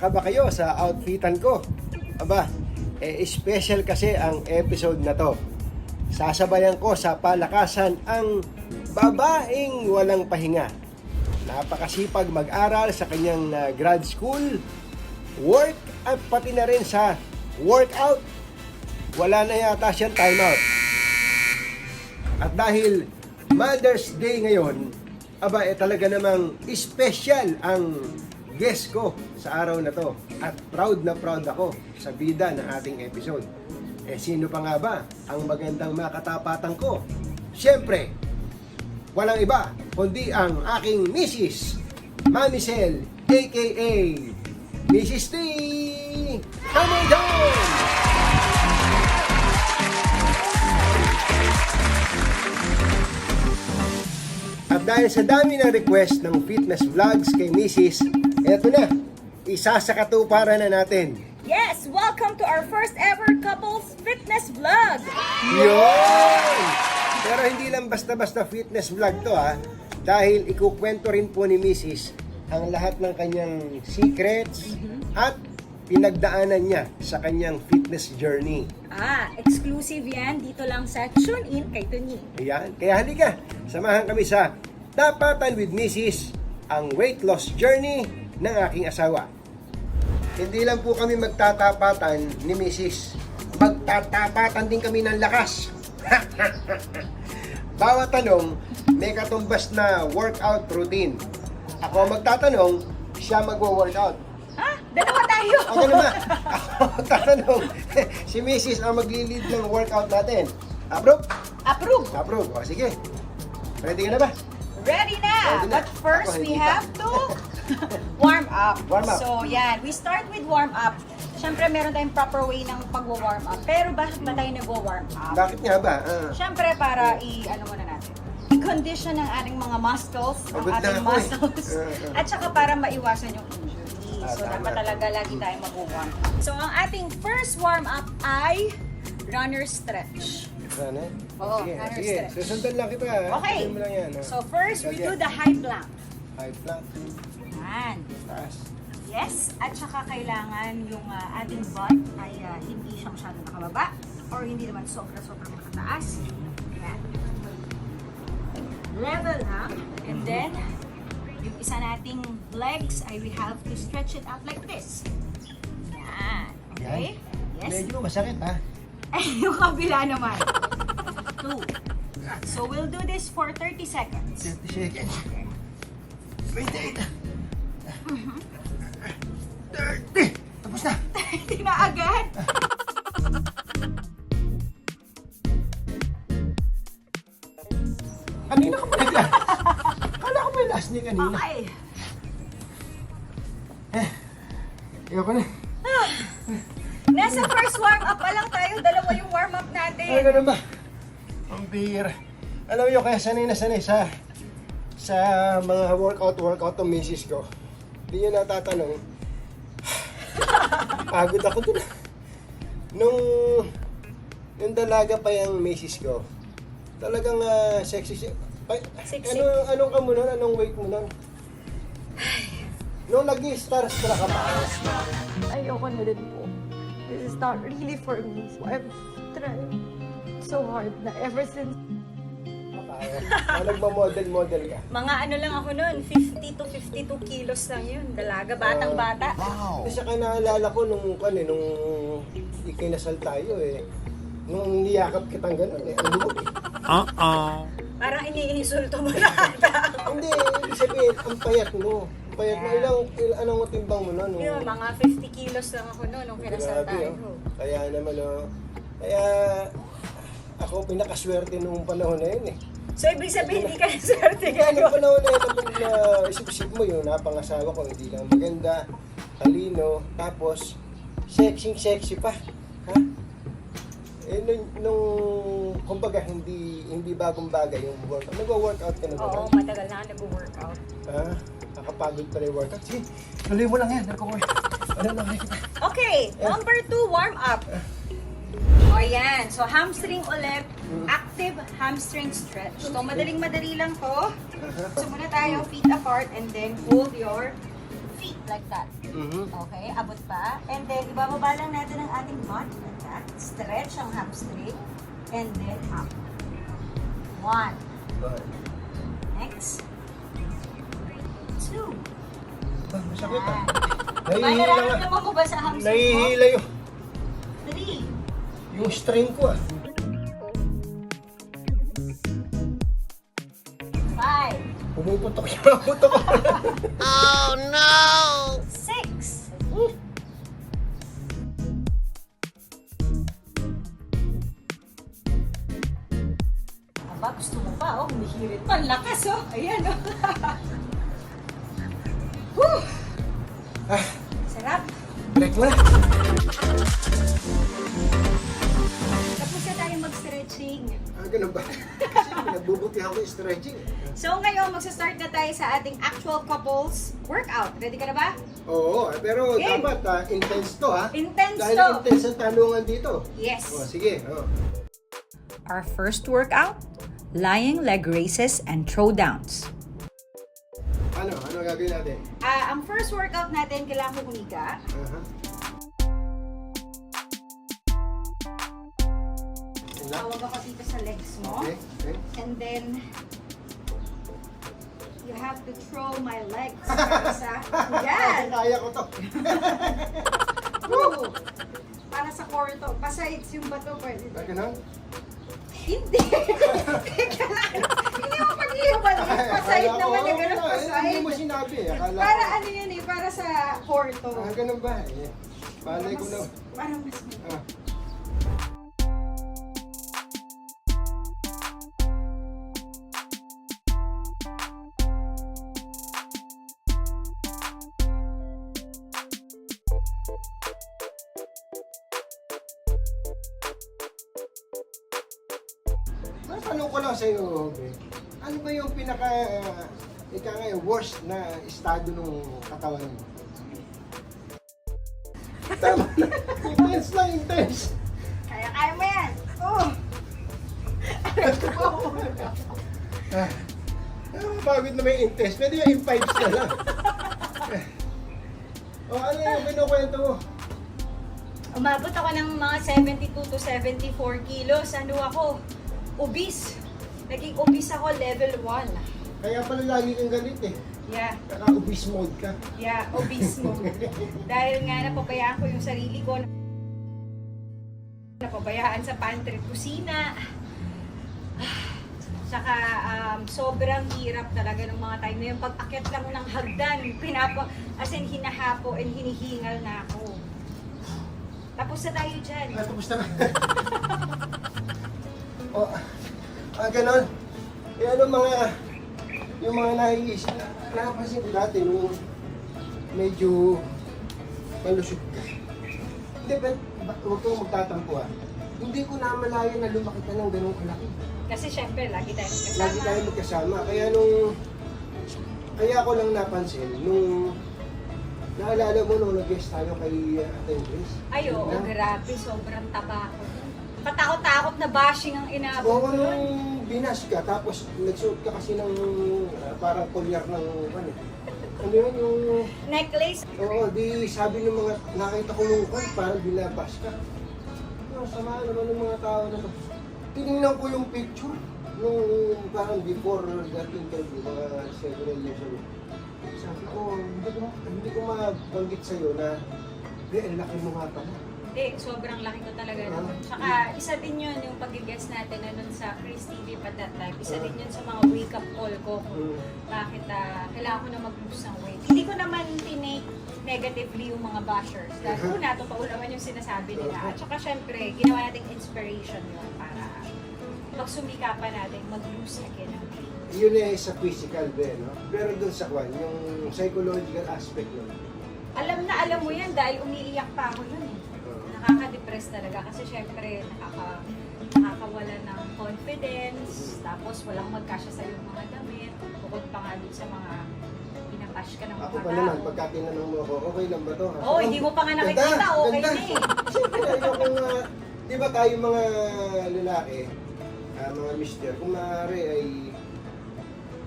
Nagtataka ba kayo sa outfitan ko? Aba, eh special kasi ang episode na to. Sasabayan ko sa palakasan ang babaeng walang pahinga. Napakasipag mag-aral sa kanyang ah, grad school, work at pati na rin sa workout. Wala na yata siyang timeout. At dahil Mother's Day ngayon, aba eh talaga namang special ang guest ko sa araw na to. At proud na proud ako sa bida ng ating episode. Eh sino pa nga ba ang magandang makatapatan ko? Siyempre, walang iba kundi ang aking Mrs. Mamicel, aka Mrs. T. Come on down! At dahil sa dami ng request ng fitness vlogs kay Mrs., eto na, isa sa katuparan na natin. Yes, welcome to our first ever couples fitness vlog. Yun! Pero hindi lang basta-basta fitness vlog to ha, dahil ikukwento rin po ni Mrs. ang lahat ng kanyang secrets at pinagdaanan niya sa kanyang fitness journey. Ah, exclusive yan dito lang sa Tune In kay Tony. Ayan. Kaya halika, samahan kami sa Tapatan with Mrs. ang weight loss journey ng aking asawa. Hindi lang po kami magtatapatan ni Mrs. Magtatapatan din kami ng lakas. Bawat tanong, may katumbas na workout routine. Ako magtatanong, siya magwo-workout. Ha? Dalawa tayo. Ako naman, ako magtatanong, si Mrs. ang magli-lead ng workout natin. Approve? Approve. Approve. O, sige. Ready ka na ba? Ready na. Ready na. But first, Ako, we pa. have to warm up. Warm up. So, yan. We start with warm up. Siyempre, meron tayong proper way ng pag-warm up. Pero bakit ba tayo nag-warm up? Bakit nga ba? Ah, Siyempre, para i, ano muna natin, i-condition ang ating mga muscles, ang Pagod ating eh. muscles, Uh, uh. at saka para maiwasan yung injury. Ah, So, dapat talaga lagi tayo mag-warm. So, ang ating first warm up ay runner stretch. sana. Oo, sige, runner sige. stretch. Susundan lang kita. ah. Okay. Lang yan. ah. So, first, we do the high plank. High plank. Yan. Taas. Yes, at saka kailangan yung ah, ating butt ay ah, hindi siya masyadong nakababa or hindi naman sobra-sobra makataas. Yan. Level up. And then, yung isa nating legs ay we have to stretch it out like this. Yan. Okay? Yes. Medyo masakit ha. Ay, yung kabila naman. Two. So, we'll do this for 30 seconds. 30 seconds. 28. 30. Tapos na. Hindi na agad. Kanina ka pa. Kala ko may last niya kanina. Okay. Ayoko na. Nasa first warm up pa lang tayo. Dalawa yung warm up Ay, natin. ganun ba? Ang bihira. Alam mo kaya sanay na sanay sa sa mga workout workout ng misis ko. Hindi nyo natatanong. Pagod ako dun. Nung yung dalaga pa yung misis ko, talagang ah, sexy siya. Ay, Sexy. Ano, anong ka mo nun? Anong weight mo nun? Nung nag-star-star ka pa, ayoko na din po. This is not really for me. So I've tried so hard na ever since na nagma-model-model ka. Mga ano lang ako noon, 50 to 52 kilos lang yun. Dalaga, batang bata. Kasi saka naalala ko nung, ano, eh, nung ikinasal tayo eh. Nung niyakap kitang gano'n eh. Ang lumog eh. Parang iniinsulto mo na ata. Hindi, ibig sabihin, ang payat mo. Ang payat mo. Ilang, il, anong timbang mo nun? Yun, mga 50 kilos lang ako noon nung kinasal Grabe, tayo. oh. Kaya naman, oh. Kaya, ako pinakaswerte nung panahon na yun eh. So, ibig sabihin, hindi ka na swerte nung ngayon. panahon na yun, kapag na isip-isip mo yun, napangasawa ko, hindi lang maganda, talino, tapos, sexy-sexy pa. Ha? Eh, nung, nung kumbaga, hindi hindi bagong bagay yung workout. Nag-workout ka na ba? Oo, matagal na ako nag-workout. Ha? Nakapagod pa rin yung workout. Sige, tuloy mo lang yan. Nagko-work. Ano lang kita? Okay, number two, warm up. O yan, so hamstring ulit, active hamstring stretch. So madaling madali lang to. So muna tayo, feet apart and then hold your feet like that. Mhm. Okay, abot pa. And then, ibababa lang natin ang ating butt like that. Stretch ang hamstring. And then, up. One. Next. Two. Masakit ah. Nahihila? Nahihila yung, Three. Yung string ko ah. Five. Pumuputok yung mga buto ko. Six. Aba, gusto mo pa, oh. Humihirit pa. Ang lakas, oh. Ayan, oh. So ngayon, magsa-start na tayo sa ating actual couples workout. Ready ka na ba? Oo, pero Okay. dapat ah, intense to ha. Intense Dahil to. intense ang tanungan dito. Yes. Oh, sige. Oh. Our first workout, lying leg raises and throwdowns. Ano? Ano gagawin natin? Ah, ang first workout natin, kailangan ko humiga. Aha. Lang. Tawag ako dito sa legs mo. Okay. okay. And then, you have to throw my legs. Para sa, yan! Kaya ko to. Woo! Para sa core to. Besides yung bato, pwede. Ba, ganun? Hindi! Teka lang. Hindi mo pag-iiwan. Pasahid naman yung oo, ganun Hindi mo sinabi. Akala Para ano yun eh, para sa core to. Ah, ganun ba? Palay ko na. Para mas Ah. Lang sa iyo. Ano ba yung pinaka ika ngayon worst na estado ng katawan mo? Tama na. intense lang, intense. Kaya kaya mo yan. Oh! Ah, ah, pagod na may intense. Pwede yung in fives na lang. o ano yung kinukwento mo? Umabot ako ng mga 72 to 74 kilos. Ano ako? Obese. Naging obese ako level 1. Kaya pala lagi kang galit eh. Yeah. Naka-obese mode ka. Yeah, obese mo. Dahil nga napabayaan ko yung sarili ko. Napabayaan sa pantry kusina. Saka um, sobrang hirap talaga ng mga time na yun. Pag akyat lang ng hagdan, pinapa, as in hinahapo and hinihingal na ako. Tapos na tayo dyan. Ah, tapos na. o, ah, ganon. Eh, ano mga, yung mga naiisip, napansin ko dati nung medyo malusog ka. Hindi, but, huwag kang magtatampo ah. Hindi ko namalayan na lumaki ka ng ganong kalaki. Kasi syempre, lagi tayo kasama. Lagi tayo magkasama. Kaya nung, kaya ako lang napansin, nung, naalala mo nung nag-guest tayo kay uh, Ate Grace? Ay, oo, grabe. Sobrang taba ko. Na bashing ang inabot Oo, nung binas ka, tapos nagsuot ka kasi ng ah, parang kolyar ng ano. Ano yun, yung... Necklace. Oo, di sabi ng mga, nakita ko yung kwan, parang binabas ka. Oh, sama naman ng mga tao na to. Tinignan ko yung picture nung parang before that interview, mga several years ago. Sabi ko, hindi ko, hindi ko mabanggit sa'yo na, eh, ang laki mo nga pala. Hindi, sobrang laki ko talaga Ah. naman. Tsaka isa din yun yung pag-guess natin na nun sa Chris TV pa that time. Isa Ah. din yun sa mga wake-up call ko kung Mm. bakit ah, kailangan ko na mag-lose ng weight. Hindi ko naman tinake negatively yung mga bashers. Dahil Mhm. una, totoo naman yung sinasabi nila. At saka syempre, ginawa nating inspiration yun para pagsumikapan natin mag-lose again ng weight. yun eh sa physical be, no? Pero dun sa kwan, yung psychological aspect nun. Alam na alam mo yan dahil umiiyak pa ako yun eh. Uh, nakaka-depress talaga kasi syempre nakaka nakakawala ng confidence tapos walang magkasya sa yung mga damit bukod pa nga dun sa mga pinapash ka ng mga ako pa tao naman, pagka tinanong mo ako, okay lang ba to? Oo, oh, hindi mo pa nga nakikita, Ganda, okay ganda. na eh. Siyempre, ayokong, uh, di ba tayo mga lalaki, ah, mga mister, kung maaari ay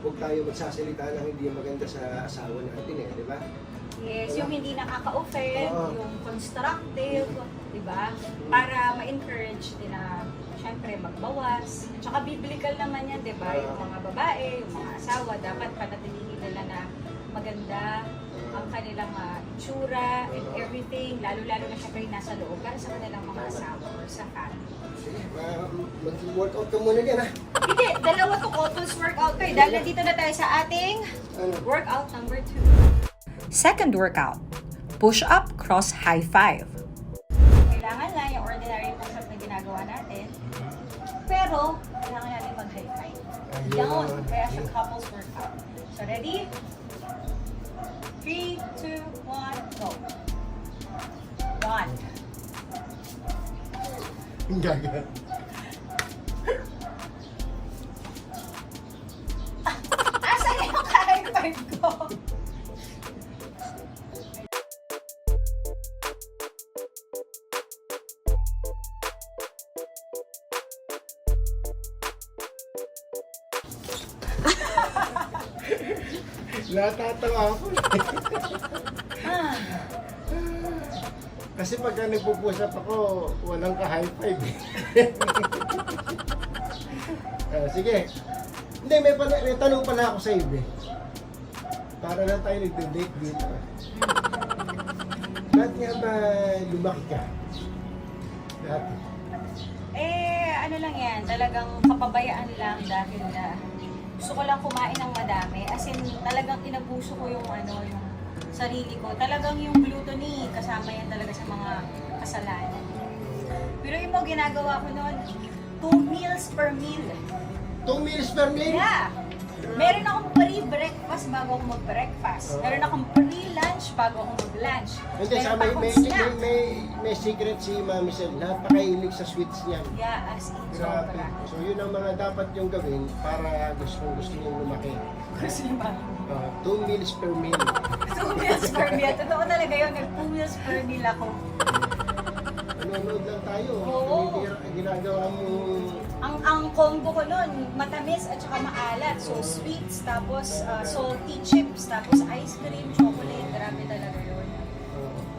huwag tayo magsasalita ng hindi maganda sa asawa natin eh, di ba? Yes, yung hindi nakaka-offend, Oo. yung constructive, di ba? Para ma-encourage din na, syempre, magbawas. Tsaka biblical naman yan, di ba? Yung mga babae, yung mga asawa, dapat panatilihin nila na maganda ang kanilang uh, itsura and everything, lalo-lalo na syempre yung nasa loob para sa kanilang mga asawa or sa family. Sige, ma- mag-workout ka muna dyan ha. Hindi, dalawa to couples workout kayo. Dahil nandito na tayo sa ating Ano? workout number two. Second workout, push up, cross, high five. Pero, kailangan natin mag-high five. Ayun. Yun, kaya siya couples workout. So, ready? 3, 2, 1, go. 1. Ang gaga. Asan yung high five ko? Natatawa ako. Ah, Kasi pagka nagpupusap ako, walang ka-high five. Ah, sige. Hindi, may, pala, may tanong pala ako sa iyo eh. Para lang tayo nagde-date dito. Bakit nga ba lumaki ka? Dati. Eh, ano lang yan, talagang kapabayaan lang dahil na gusto ko lang kumain ng madami. As in, talagang inabuso ko yung ano, yung sarili ko. Talagang yung gluttony, kasama yan talaga sa mga kasalanan. Pero yung mo, ginagawa ko noon, two meals per meal. Two meals per meal? Yeah! Meron akong pre-breakfast bago ako mag-breakfast. Meron akong pre-lunch bago ako mag-lunch. Hindi, sa may, akong may, may, may, may secret si Mami Sel. Napakahilig sa sweets niyan. Yeah, as in, Grabe. sobra. So yun ang mga dapat yung gawin para gusto gusto niyong lumaki. Gusto niyo ba? Uh, two meals per meal. Two meals per meal. Totoo talaga yun. Nag-two meals per meal ako. Nanonood lang tayo. Oo. Ginagawa mo Ang ang combo ko nun, matamis at saka maalat. So, sweets, tapos uh, salty chips, tapos ice cream, chocolate. Grabe talaga yun.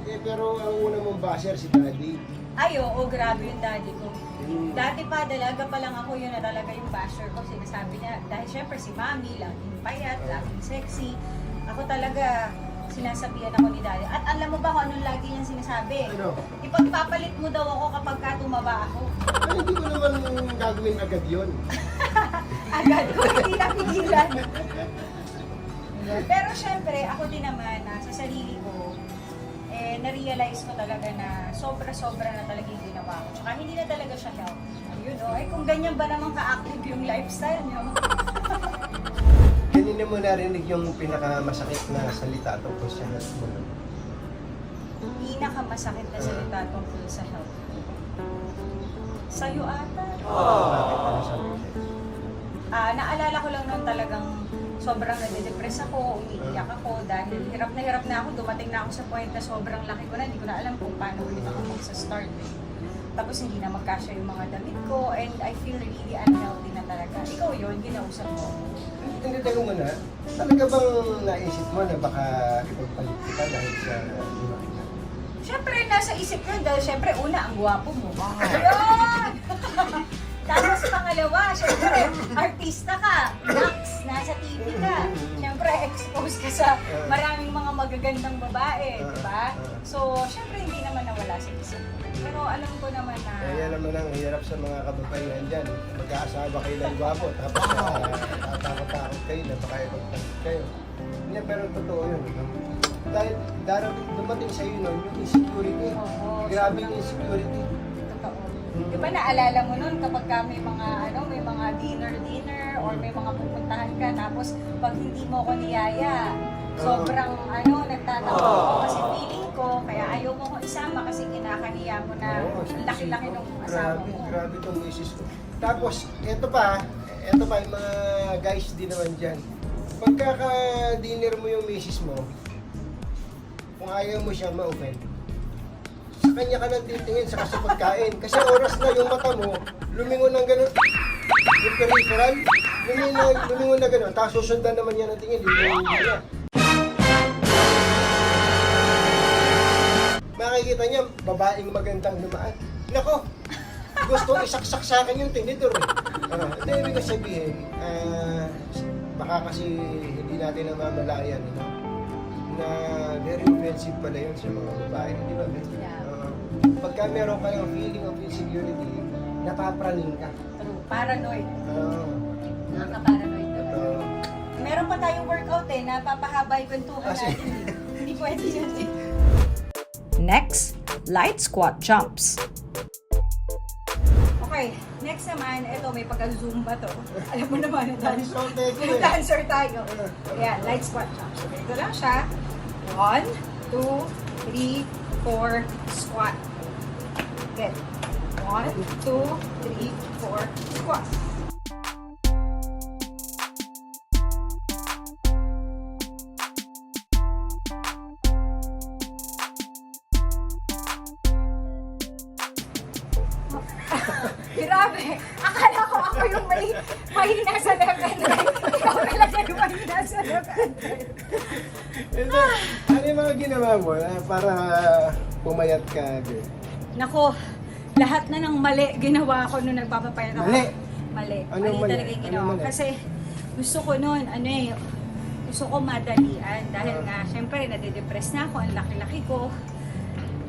eh, pero ang una mong basher si Daddy. Ay, oo, grabe yung daddy ko. Hmm. Dati pa, dalaga pa lang ako, yun na talaga yung basher ko. Sinasabi niya, dahil syempre si mami, laging payat, laging sexy. Ako talaga, sinasabihan ako ni daddy. At alam mo ba kung anong lagi niyang sinasabi? Ano? Ipagpapalit mo daw ako kapag ka tumaba ako. Ay, hindi ko naman gagawin agad yun. agad ko hindi napigilan. Pero syempre, ako din naman, na sa sarili ko, eh, na-realize ko talaga na sobra-sobra na talaga yung ginawa ko. Tsaka hindi na talaga siya health. Ayun o, eh kung ganyan ba naman ka-active yung lifestyle nyo? Kanina mo narinig yung pinakamasakit na salita tungkol sa health mo. Pinakamasakit na salita tungkol sa health. Sa'yo ata. Bakit ano sabi ko? Ah, naalala ko lang noon talagang sobrang nade-depress ako, umiiyak ako dahil hirap na hirap na ako, dumating na ako sa point na sobrang laki ko na, hindi ko na alam kung paano ulit ako magsa-start. Eh. Tapos hindi na magkasya yung mga damit ko and I feel really unhealthy talaga. Ikaw yun, ginausap mo. Hindi tanong mo na, talaga bang naisip mo na baka ipagpalit kita dahil sa ka? Siyempre, nasa isip yun dahil siyempre, una, ang gwapo mo. Ayun! Tapos pangalawa, siyempre, artista ka, Max, nasa TV ka. Siyempre, exposed ka sa maraming mga magagandang babae, di ba? So, siyempre, hindi naman nawala sa isip ko. Pero alam ko naman na... Kaya naman ang hirap sa mga kababaihan dyan. Mag-aasawa kayo ng gwapo, tapos uh, tatakot-takot kayo na baka ipagpalit kayo. Hindi, pero totoo yun. Dahil darating, dumating sa iyo nun, yung insecurity. Oo, Grabe yung insecurity. Totoo. Di ba naalala mo nun kapag ka may mga ano, may mga dinner-dinner or may mga pupuntahan ka tapos pag hindi mo ko niyaya, sobrang ano, nagtatawa ako kasi feeling ko, kaya ayaw mo ko isama kasi kinakaniya mo na ang laki-laki nung asawa Grabe, mo. grabe itong misis ko. Tapos, eto pa, eto pa yung mga guys din naman dyan. Pagkaka-dinner mo yung misis mo, kung ayaw mo siya ma-open, sa kanya ka nang titingin sa sa pagkain. Kasi oras na yung mata mo, lumingon ng ganun. Yung peripheral, lumingon, lumingon na gano'n, tapos susundan naman yan ang tingin, lumingon niya. Makikita niya, babaeng magandang lumaan. Nako, gusto isaksak sa akin yung tinidor eh. Ah, Hindi, ibig sabihin, ah, baka kasi hindi natin namamalayan, you know, na very offensive pala yun sa mga babae, di ba? Yeah. Ah, pagka meron kayong feeling of insecurity, napapraning ka. True. Paranoid. Ah, Nakaka-paranoid ito. talaga. Meron pa tayong workout eh, napapahaba yung kwentuhan natin. Hindi pwede yun eh. Next, light squat jumps. Okay, next naman, ito may pagka-zumba to. Alam mo naman, ko eh. dancer tayo. Ayan, light squat jumps. Okay, ito lang siya. One, two, three, four, squat. Good. One, two, three, four, squat. Mo ah, para pumayat ka? Nako, lahat na ng mali ginawa ko nung nagpapapayat ako. Mali? Mali. Anong mali, mali? talaga yung ginawa ko. mali? Kasi gusto ko noon, ano eh, gusto ko madalian. Dahil Ah. nga, syempre, nade-depress na ako, ang laki-laki ko.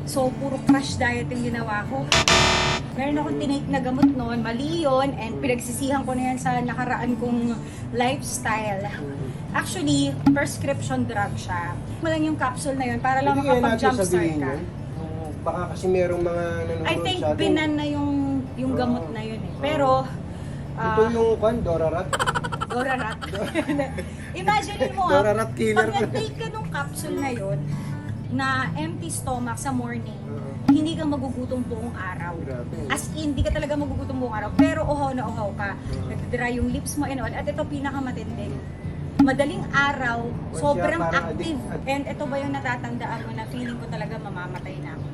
So, puro crash diet yung ginawa ko. Meron akong tinake na gamot noon, mali yun, and pinagsisihan ko na yan sa nakaraan kong lifestyle. Actually, prescription drug siya. Mo lang yung capsule na yun para lang Hindi makapag-jumpstart ka. Yung Baka kasi merong mga nanonood I think sa atin. binan na yung yung gamot na yun eh. Pero Ito ah, yung kwan, Dorarat. Dorarat. Imagine mo ah, Dorarat killer. pag nag-take ka nung capsule na yun, na empty stomach sa morning. Hindi ka magugutom buong araw. As in, hindi ka talaga magugutom buong araw. Pero uhaw na uhaw ka. Nagdadry yung lips mo and all. At ito pinakamatindi. Madaling araw, sobrang active. And ito ba yung natatandaan mo na feeling ko talaga mamamatay na ako.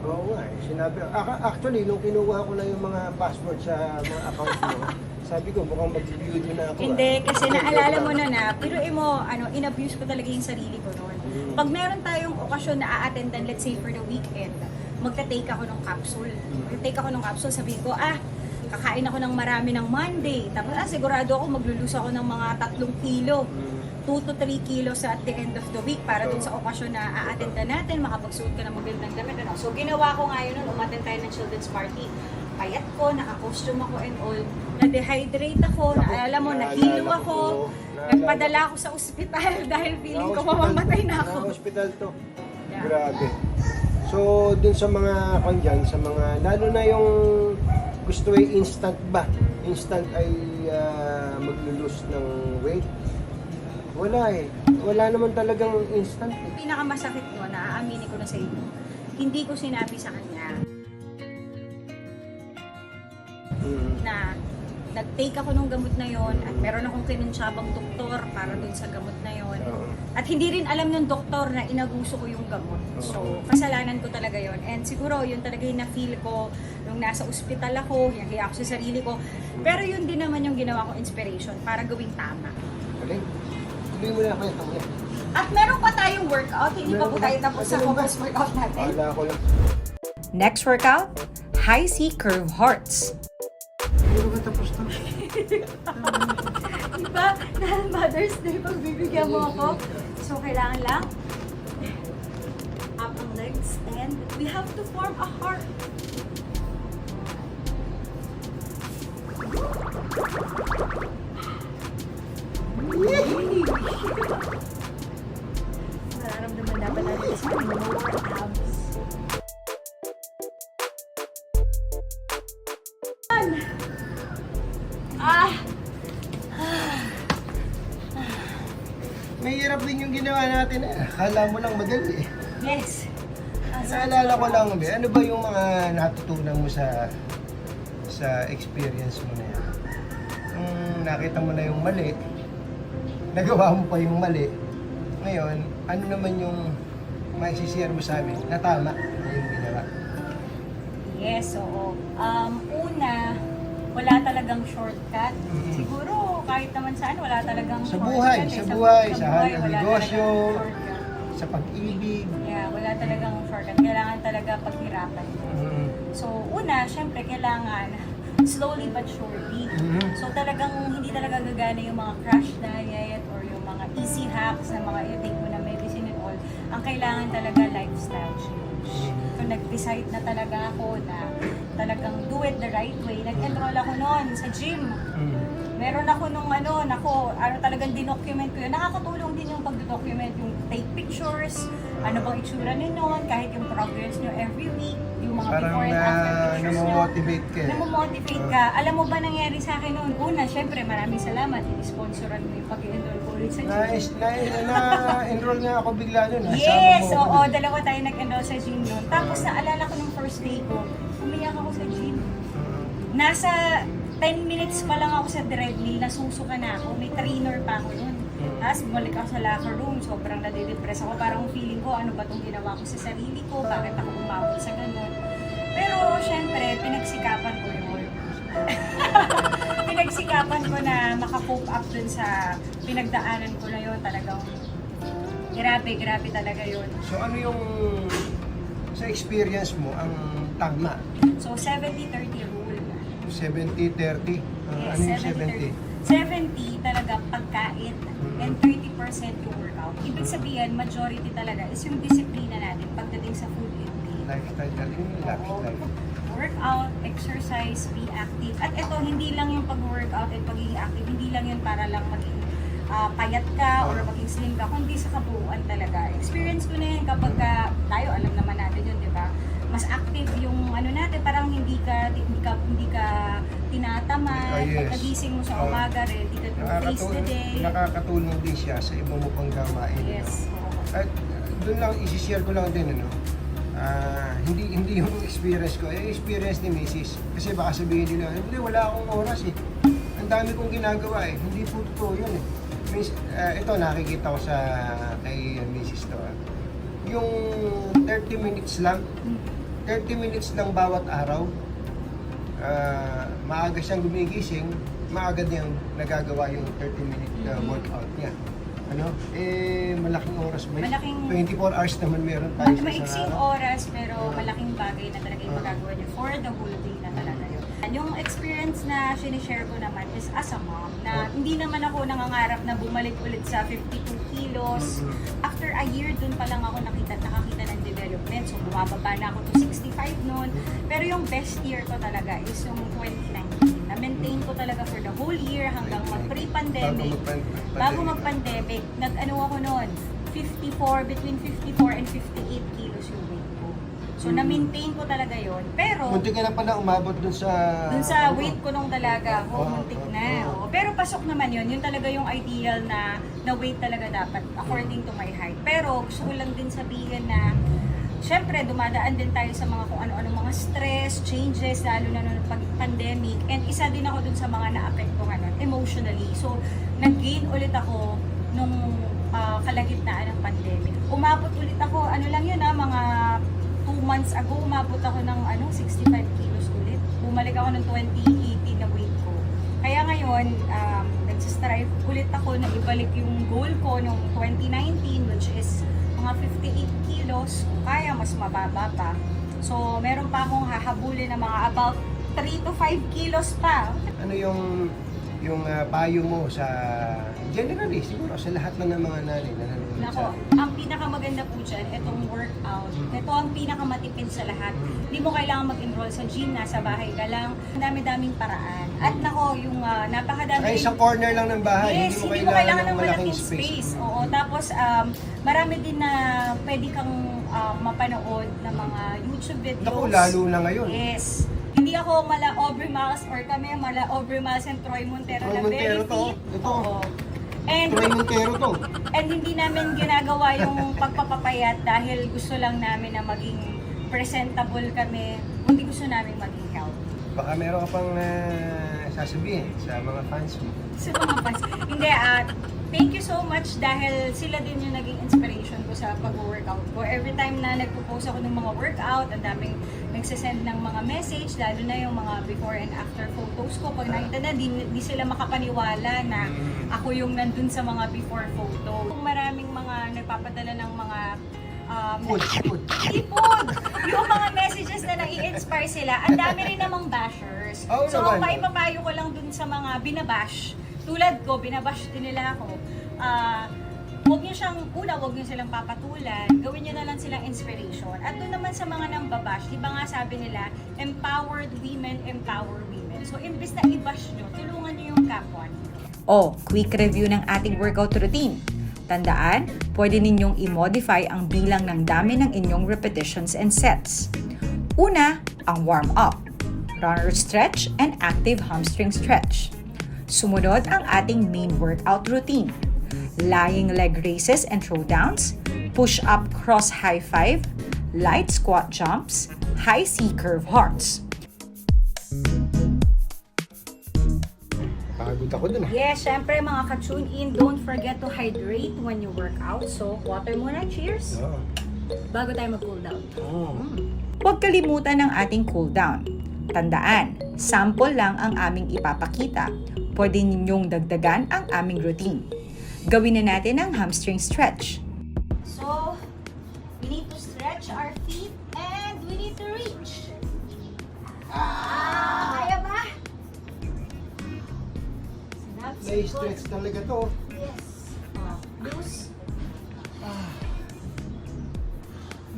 Oo nga eh. Sinabi, actually, nung kinuha ko na yung mga password sa mga accounts mo, sabi ko, mukhang mag-video na ako. Hindi, ah. kasi naalala mo na na, pero mo, ano, in-abuse ko talaga yung sarili ko noon. Mm. Pag meron tayong okasyon na a-attendan, let's say for the weekend, magta-take ako ng capsule. Magta-take ako ng capsule, sabihin ko, ah, kakain ako ng marami ng Monday. Tapos, ah, sigurado ako maglulus ako ng mga tatlong kilo. Mm. 2 to 3 kilos at the end of the week para dun sa okasyon na a-attendan natin, makapagsuot ka ng magandang damit. Ano. So, ginawa ko ngayon nun, umattend tayo ng children's party. Payat ko, naka-costume ako and all. Na-dehydrate ako, naalala mo, Naalala nahilo ko ako. Nagpadala ako sa ospital dahil feeling ko mamamatay na ako. hospital to. Grabe. So, dun sa mga kwan dyan, sa mga, lalo na yung gusto ay instant ba? Instant ay ah, maglulus ng weight? Wala eh. Wala naman talagang instant eh. Pinakamasakit ko, na aaminin ko na sa inyo, hindi ko sinabi sa kanya Mm. na nag-take ako ng gamot na yon at meron akong kinunsyabang doktor para dun sa gamot na yon. At hindi rin alam ng doktor na inabuso ko yung gamot. So, kasalanan ko talaga yon And siguro, yun talaga yung na-feel ko nung nasa ospital ako, hiya ako sa sarili ko. Pero yun din naman yung ginawa ko inspiration para gawing tama. Galing. Tuloy mo na ako yan. At meron pa tayong workout, hindi pa po tayo tapos sa focus workout natin. Next workout, high C curve hearts. Diba? Dahil Mother's Day, pagbibigyan mo ako. So, kailangan lang up ang legs and we have to form a heart. Nararamdaman dapat natin sa ating ginawa natin eh. Akala mo lang madali eh. Yes! Naalala ko lang, be, ano ba yung mga natutunan mo sa sa experience mo na yan? Nung nakita mo na yung mali, nagawa mo pa yung mali, ngayon, ano naman yung maisishare mo sa amin na tama na yung ginawa? Yes, oo. Um, una, wala talagang shortcut. Siguro kahit naman saan, wala talagang Sa shortcut. buhay, eh. sa buhay, sa buhay, hanap wala negosyo. talagang shortcut. Sa pag-ibig. Yeah, wala talagang shortcut. Kailangan talaga paghirapan. Mm. So, una, syempre, kailangan slowly but surely. Mhm. So, talagang hindi talaga gagana yung mga crash diet or yung mga easy hacks na mga i-take mo na medicine and all. Ang kailangan talaga lifestyle change. So, nag-decide na talaga ako na talagang do it the right way. Nag-enroll ako noon sa gym. Mm. Meron ako nung ano, nako, ano talagang dinocument ko yun. Nakakatulong din yung pag-document, yung take pictures, ano bang itsura nyo noon, kahit yung progress nyo every week, yung mga Parang before and na, after pictures nyo. namomotivate ka. eh. Namomotivate ka. Alam mo ba nangyari sa akin noon? Una, syempre, maraming salamat. I-sponsoran mo yung pag-enroll ko ulit sa gym. Nais, na, na-enroll nga ako bigla nun. ah. Yes, Sama mo oo, dalawa tayo nag-enroll sa gym noon. Tapos naalala ko nung first day ko, umiyak ako sa gym. Mm. Nasa 10 minutes pa lang ako sa treadmill, nasusuka na ako. May trainer pa ako noon. Tapos bumalik ako sa locker room, sobrang nadidepress ako. Parang feeling ko, ano ba itong ginawa ko sa sarili ko? Bakit ako umabot sa ganun? Pero syempre, pinagsikapan ko yun. pinagsikapan ko na makapoke up dun sa pinagdaanan ko na yun. Talagang grabe, grabe talaga yun. So ano yung sa experience mo ang tama? So 70-30 rule. 70-30? Ah, Yes, ano yung 70? 70 talaga pagkain Mm-hmm. and 30% yung workout. Ibig sabihin, majority talaga is yung disiplina natin pagdating sa food intake. Lifestyle Oo. lifestyle. Workout, exercise, be active. At ito, hindi lang yung pag-workout at pagiging active, hindi lang yun para lang maging ah, payat ka or maging slim ka, kundi sa kabuuan talaga. Experience ko na yun kapag ka, tayo, alam naman natin yun? Mas active yung ano natin, parang hindi ka, hindi ka, hindi ka tinatamad, Ah, yes. pagkagising mo sa Oo. umaga, ready ka to face the Nakakatulong, day. nakakatulong din siya sa iba mo pang gawain. Yes. no? At doon lang, isi-share ko lang din, ano, ah, hindi hindi yung experience ko, eh, experience ni Mrs. Kasi baka sabihin nila, hindi, wala akong oras eh. Ang dami kong ginagawa eh. Hindi po totoo yun eh. Miss, ah, ito nakikita ko sa kay Mrs. to. ah. Yung 30 minutes lang, 30 minutes lang bawat araw, ah, maaga siyang gumigising, maaga niyang nagagawa yung 30 minute Mhm. workout niya. Ano? Eh, malaking oras ba? Malaking- 24 hours naman meron tayo Ma- sa isang Maiksing araw. oras pero malaking bagay na talaga yung magagawa niyo for the whole day na talaga. Yung experience na sinishare ko naman is as a mom na Oo. hindi naman ako nangangarap na bumalik ulit sa 52 kilos. Mhm. After a year, dun pa lang ako nakita, nakakita ng development. So, bumababa na ako to 65 noon. Pero yung best year ko talaga is yung 2019. Na-maintain ko talaga for the whole year hanggang mag-pre-pandemic. Bago magpan- Bago mag-pandemic, nag-ano ako noon, 54, between 54 and 58 kilos yung. So, na-maintain ko talaga yon Pero, Munti ka na pala umabot dun sa... dun sa ano, weight ko nung talaga, Oo, oh, muntik na. oo. oo. Pero pasok naman yun. Yun talaga yung ideal na, na weight talaga dapat according to my height. Pero gusto ko lang din sabihin na Siyempre, dumadaan din tayo sa mga kung ano-ano mga stress, changes, lalo na nung pag pandemic. And isa din ako dun sa mga naapektuhan nun, emotionally. So, nag-gain ulit ako nung ah, kalagitnaan ng pandemic. Umabot ulit ako, ano lang yun ah, mga 2 months ago, umabot ako ng ano, 65 kilos ulit. Bumalik ako ng 2018 na weight ko. Kaya ngayon, um, nagsistrive ulit ako na ibalik yung goal ko nung 2019, which is mga 58 kilos. Kaya, mas mababa pa. So, meron pa akong hahabulin na mga about 3 to 5 kilos pa. Ano yung yung ah, payo mo sa generally siguro sa lahat lang ng mga nanay na nanonood Nako, sa atin. ang pinakamaganda po dyan, itong workout. Mm. Ito ang pinakamatipid sa lahat. Mm. Hindi mo kailangan mag-enroll sa gym, nasa bahay ka lang. Ang dami-daming paraan. At nako, yung ah, napakadami Saka isang corner lang ng bahay, Yes, hindi mo kailangan, ng malaking space. Oo, tapos um, marami din na pwede kang um, mapanood ng mga YouTube videos. Naku, lalo na ngayon. Yes. Hindi ako mala Obermals or kami mala Obermals and Troy Montero Troy na Montero very to. fit. Ito. Oo. And, Troy Montero to. and hindi namin ginagawa yung pagpapapayat dahil gusto lang namin na maging presentable kami. Hindi gusto namin maging healthy. Baka meron ka pang ah, sasabihin sa mga fans mo. sa mga fans. Hindi, at thank you so much dahil sila din yung naging inspiration ko sa pag-workout ko. Every time na nagpo-post ako ng mga workout, ang daming nagsisend ng mga message, lalo na yung mga before and after photos ko. Pag nakita na, di, di sila makapaniwala na ako yung nandun sa mga before photo. Maraming mga nagpapadala ng mga um, Food, food. Food. Yung mga messages na nai-inspire sila, ang dami rin namang bashers. Oo so, naman. maipapayo ko lang dun sa mga binabash. Tulad ko, binabash din nila ako. Ah, huwag niyo siyang, una, huwag niyo silang papatulan. Gawin niyo na lang silang inspiration. At doon naman sa mga nang babash, di ba nga sabi nila, empowered women, empower women. So, imbes na i-bash niyo, tulungan niyo yung kapwa niyo. O, quick review ng ating workout routine. Tandaan, pwede ninyong i-modify ang bilang ng dami ng inyong repetitions and sets. Una, ang warm-up, runner stretch and active hamstring stretch. Sumunod ang ating main workout routine. Lying leg raises and throwdowns, push-up cross high five, light squat jumps, high C curve hearts. Pagod ako dun ah. Yes, syempre mga ka-tune in, don't forget to hydrate when you work out. So, water muna, cheers! Oo. Bago tayo mag-cool down. Huwag kalimutan ng ating cool down. Tandaan, sample lang ang aming ipapakita. Pwede ninyong dagdagan ang aming routine. Gawin na natin ang hamstring stretch. So, we need to stretch our feet and we need to reach. Ah, kaya ba? May stretch talaga to. Yes. Ah, loose.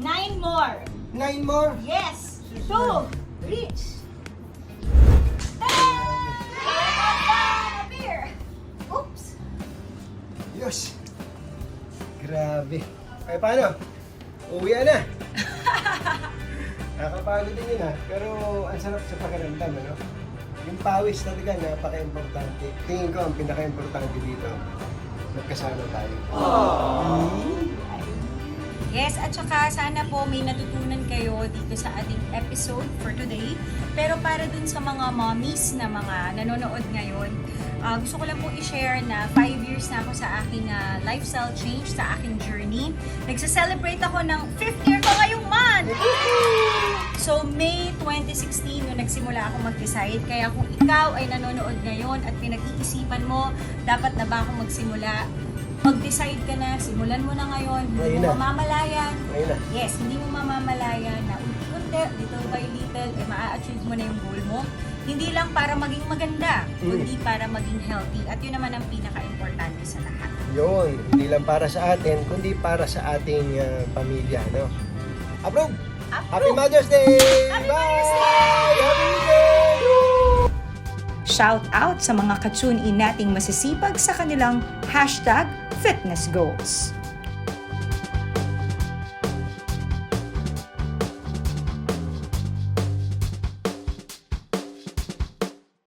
Nine more. Nine more. Yes. Two. Reach. Ay, paano? Uwi na. Nakapagod din yun ah. Pero ang sarap sa pakiramdam, ano? Yung pawis talaga, napaka-importante. Tingin ko ang pinaka-importante dito, magkasama tayo. Yes, at saka sana po may natutunan kayo dito sa ating episode for today. Pero para dun sa mga mommies na mga nanonood ngayon, ah, gusto ko lang po i-share na 5 years na ako sa aking ah, lifestyle change, sa aking journey. Nagsa-celebrate ako ng 5th year ko ngayong month! So, May 2016, nung nagsimula ako mag-decide. Kaya kung ikaw ay nanonood ngayon at pinag-iisipan mo, dapat na ba ako magsimula? Mag-decide ka na, simulan mo na ngayon, hindi mo mamamalayan. Yes, hindi mo mamamalayan na unti-unti, little by little, eh, maa-achieve mo na yung goal mo. Hindi lang para maging maganda, Mm. kundi para maging healthy. At yun naman ang pinaka-importante sa lahat. Yun, hindi lang para sa atin, kundi para sa ating ah, pamilya, no? Approve! Happy Approve! Mother's Day! Happy Bye! Mother's Day! Happy Day! Shout out sa mga ka-tune in nating masisipag sa kanilang hashtag fitness goals.